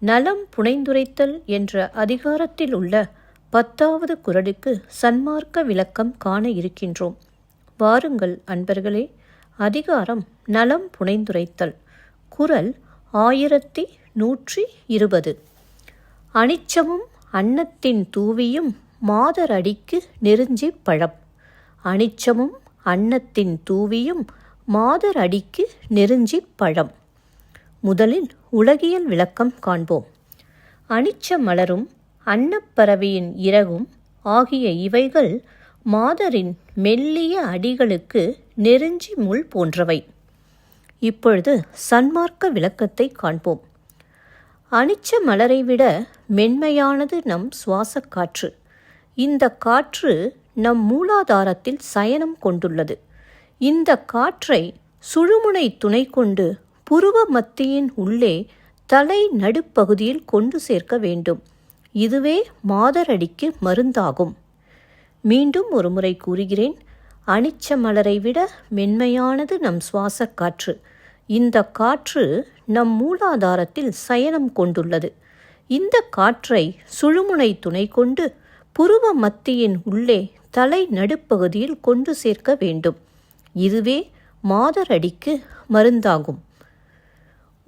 நலம் புனைந்துரைத்தல் என்ற அதிகாரத்தில் உள்ள பத்தாவது குரலுக்கு சன்மார்க்க விளக்கம் காண இருக்கின்றோம். வாருங்கள் அன்பர்களே அதிகாரம் நலம் புனைந்துரைத்தல் குரல் ஆயிரத்தி நூற்றி இருபது. அனிச்சமும் அன்னத்தின் தூவியும் மாதரடிக்கு நெருஞ்சி பழம். அனிச்சமும் அன்னத்தின் தூவியும் மாதரடிக்கு நெருஞ்சி பழம். முதலில் உலகியல் விளக்கம் காண்போம். அனிச்ச மலரும் அன்னப்பறவையின் இறகும் ஆகிய இவைகள் மாதரின் மெல்லிய அடிகளுக்கு நெருஞ்சி முள் போன்றவை. இப்பொழுது சன்மார்க்க விளக்கத்தை காண்போம். அனிச்ச மலரை விட மென்மையானது நம் சுவாசக் காற்று. இந்த காற்று நம் மூலாதாரத்தில் சயனம் கொண்டுள்ளது. இந்த காற்றை சுழுமுனை துணை கொண்டு புருவ மத்தியின் உள்ளே தலை நடுப்பகுதியில் கொண்டு சேர்க்க வேண்டும். இதுவே மாதரடிக்கு மருந்தாகும். மீண்டும் ஒருமுறை கூறுகிறேன். அனிச்ச மலரை விட மென்மையானது நம் சுவாசக் காற்று. இந்த காற்று நம் மூலாதாரத்தில் சயனம் கொண்டுள்ளது. இந்த காற்றை சுழுமுனை துணை கொண்டு புருவ மத்தியின் உள்ளே தலை நடுப்பகுதியில் கொண்டு சேர்க்க வேண்டும். இதுவே மாதரடிக்கு மருந்தாகும்.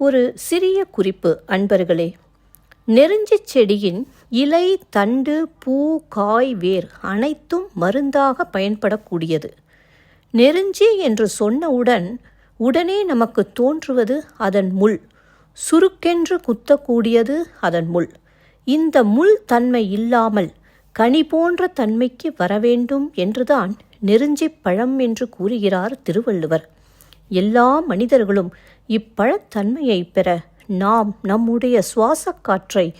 ஒரு சிறிய குறிப்பு அன்பர்களே. நெருஞ்சிச் செடியின் இலை தண்டு பூ காய் வேர் அனைத்தும் மருந்தாக பயன்படக்கூடியது. நெருஞ்சி என்று சொன்னவுடன் உடனே நமக்கு தோன்றுவது அதன் முள். சுருக்கென்று குத்தக்கூடியது அதன் முள். இந்த முள் தன்மை இல்லாமல் கனி போன்ற தன்மைக்கு வரவேண்டும் என்றுதான் நெருஞ்சி பழம் என்று கூறுகிறார் திருவள்ளுவர். எல்லா மனிதர்களும் இப்பழத்தன்மையை பெற நாம் நம்முடைய சுவாசக் காற்றை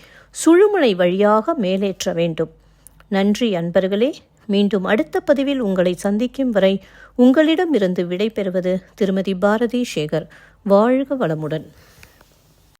சுழுமுனை வழியாக மேலேற்ற வேண்டும். நன்றி அன்பர்களே. மீண்டும் அடுத்த பதிவில் உங்களை சந்திக்கும் வரை உங்களிடமிருந்து விடைபெறுவது திருமதி பாரதி சேகர். வாழ்க வளமுடன்.